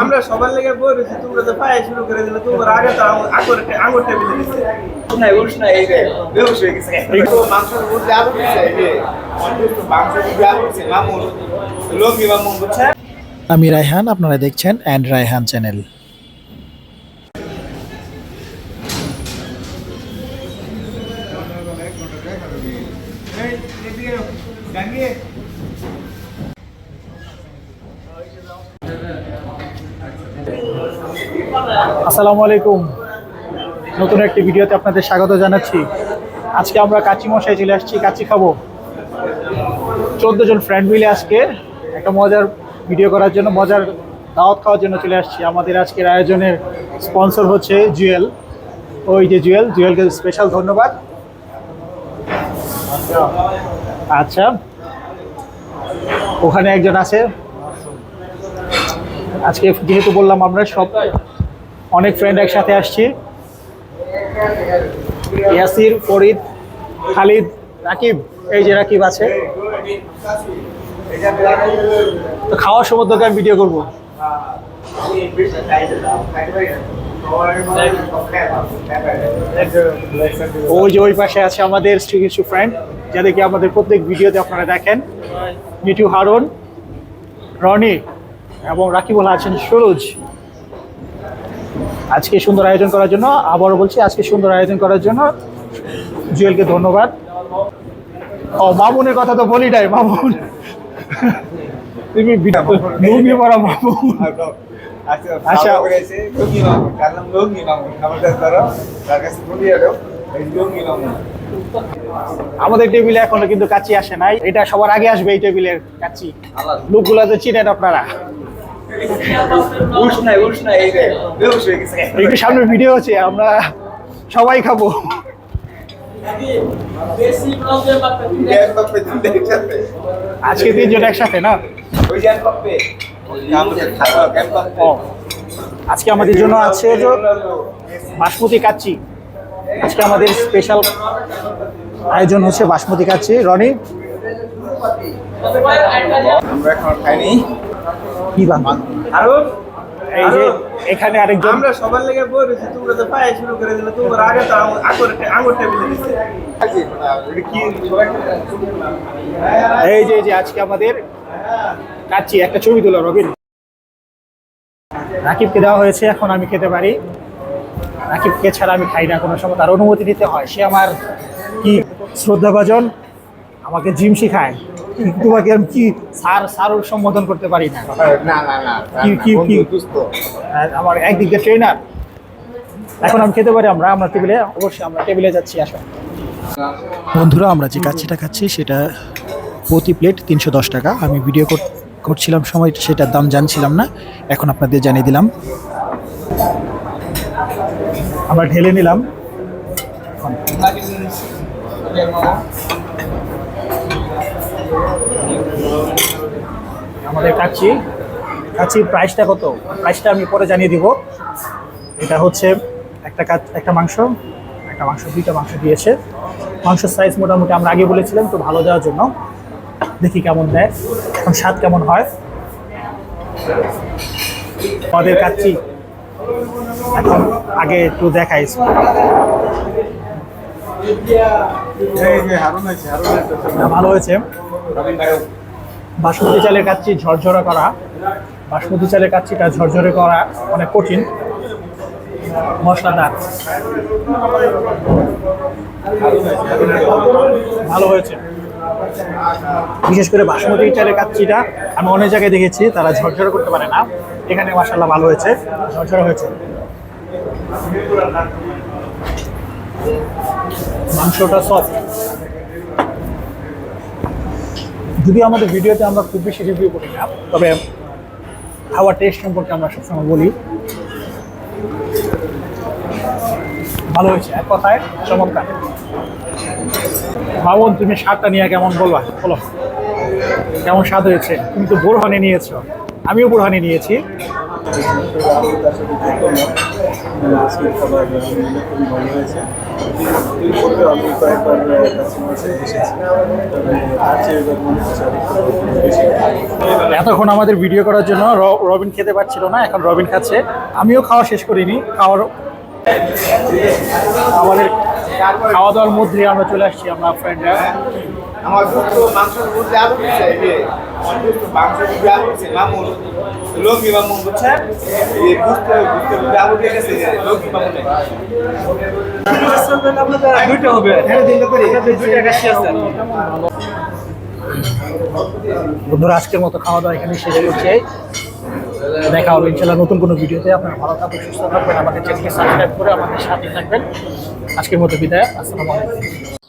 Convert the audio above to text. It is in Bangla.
আমরা সবার লেগে বই রয়েছি তোমরা তো পায়ে শুরু করে দিলে তোমার আগে তো আগর আগর টেবিলে দিচ্ছে না না এই রে বেউস হয়ে গেছে। একটু মাংসের মধ্যে আগুন দিছে এই রে মাংসের মধ্যে আগুন দিছে মামুন লোকি মামুন বুঝছে আমি রায়হান আপনারা দেখছেন অ্যান্ড রায়হান চ্যানেল। আসসালামু আলাইকুম। নতুন একটি ভিডিওতে আপনাদের স্বাগত জানাচ্ছি। আজকে আমরা কাচি মশাই চলে আসছি, কাচি খাব। চোদ্দ জন ফ্রেন্ড মিলে আজকে একটা মজার ভিডিও করার জন্য, মজার দাওয়াত খাওয়ার জন্য চলে আসছি। আমাদের আজকের আয়োজনের স্পন্সর হচ্ছে জুয়েল। ওই যে জুয়েল, জুয়েলকে স্পেশাল ধন্যবাদ। আচ্ছা ওখানে একজন আছে। আজকে যেহেতু বললাম আমরা সব অনেক ফ্রেন্ড একসাথে আসছি। ইয়াসির, ফরিদ, খালিদ, রাকিব, এই যে রাকিব আছে। তো খাওয়ার সময় আমি ভিডিও করব। ওই যে ওই পাশে আছে আমাদের কিছু ফ্রেন্ড যাদেরকে আমাদের প্রত্যেক ভিডিওতে আপনারা দেখেন। মিঠু হারুন, রনি এবং রাকিবুল আছেন সুরজ। আজকে সুন্দর আয়োজন করার জন্য আবারও বলছি আজকে সুন্দর আয়োজন করার জন্য জুয়েলকে ধন্যবাদ। ও মামুনের কথা তো বলি নাই মামুন। তুমি লুঙ্গি পরা মামুন। আচ্ছা। আমাদের টেবিলে এখনও কিন্তু কাচি আসে নাই। এটা সবার আগে আসবে এই টেবিলের কাচি। লোকগুলো তো চিনেন আপনারা। একটু সামনে ভিডিও আছে আমরা সবাই খাব। আজকে তিনজন একসাথে না? আজকে আমাদের জন্য আছে বাসমতি কাচ্চি। আজকে আমাদের স্পেশাল আয়োজন হচ্ছে বাসমতি কাচ্চি। রনি? আমরা এখন খাইনি। কি বাং আরও এই যে এখানে আরেকজন আমরা সবার লেগে বই রয়েছি তোমরা তো পায়ে শুরু করে দিলে তোমার আগে তো আগর আগর টেবিলে দিচ্ছে কি এই যে এই যে আজকে আমাদের কাচ্চি একটা ছবি তোলা রবিন। রাকিবকে দেওয়া হয়েছে এখন আমি খেতে পারি। রাকিবকে ছাড়া আমি খাই না কোনো সময়। তার অনুমতি দিতে হয়। সে আমার কি শ্রদ্ধাভাজন আমাকে জিম শিখায়। তোমাকে আমি কি স্যার স্যারও সম্বোধন করতে পারি না। না না না কি- কি- কি? আমার একদিক দিয়ে ট্রেনার এখন আমি খেতে পারি আমরা আমরা টেবিলে অবশ্যই আমরা টেবিলে যাচ্ছি আসো। বন্ধুরা আমরা যে কাচ্ছিটা খাচ্ছি সেটা প্রতি প্লেট তিনশো দশ টাকা। আমি ভিডিও কর- করছিলাম সময় সেটার দাম জানছিলাম না। এখন আপনাদের জানিয়ে দিলাম। আমরা ঢেলে নিলাম। আমাদের কাচ্ছি কাচ্ছির প্রাইসটা কত? প্রাইসটা আমি পরে জানিয়ে দিব। এটা হচ্ছে একটা কাচ একটা মাংস একটা মাংস দুইটা মাংস দিয়েছে। মাংসের সাইজ মোটামুটি আমরা আগে বলেছিলাম তো ভালো দেওয়ার জন্য। দেখি কেমন দেয় এখন স্বাদ কেমন হয়। আমাদের কাচ্ছি এখন আগে একটু দেখাই। ভালো হয়েছে। বাসমতি চালের কাচ্চি ঝরঝরে করা। বাসমতি চালের কাচ্চিটা ঝরঝরে করা অনেক কঠিন। মশলাদার। ভালো হয়েছে। বিশেষ করে বাসমতি চালের কাচ্চিটা আমি অনেক জায়গায় দেখেছি, তারা ঝরঝরে করতে পারে না। এখানে মাসাল্লাহ ভালো হয়েছে, ঝরঝরে হয়েছে। মাংসটা সফট যদিও আমাদের ভিডিওতে আমরা খুব বেশি রিভিউ করি না, তবে খাওয়ার টেস্ট সম্পর্কে আমরা সবসময় বলি। ভালো হয়েছে, এক কথায় চমৎকার। মামুন, তুমি স্বাদটা নিয়ে কেমন বলবা? বলো। কেমন স্বাদ হয়েছে? তুমি তো বোরহানি নিয়েছো। আমিও বোরহানি নিয়েছি। এতক্ষণ আমাদের ভিডিও করার জন্য রবিন খেতে পারছিল না, এখন রবিন খাচ্ছে। আমিও খাওয়া শেষ করিনি খাওয়ার আমাদের খাওয়া দাওয়ার মধ্যে আমরা চলে আসছি, আমরা ফ্রেন্ডরা আমার দুটো মাংসের মধ্যে আলু দিচ্ছে মাংসের আলু দিচ্ছে মামুন লোকি মামুন বুঝছেন? এই বুঝতে বুঝতে বুঝতে আলু দিয়ে গেছে মামুন। দুইটা হবে। হ্যাঁ দিন করে। দুইটা কাশি আছে। বন্ধুরা আজকের মতো খাওয়া দাওয়া এখানে শেষ করছে। দেখা হবে ইনশাল্লাহ নতুন কোনো ভিডিওতে। আপনারা ভালো থাকবেন সুস্থ থাকবেন আমাদের চ্যানেলকে সাবস্ক্রাইব করে আমাদের সাথে থাকবেন। আজকের মতো বিদায়। আসসালামু আলাইকুম।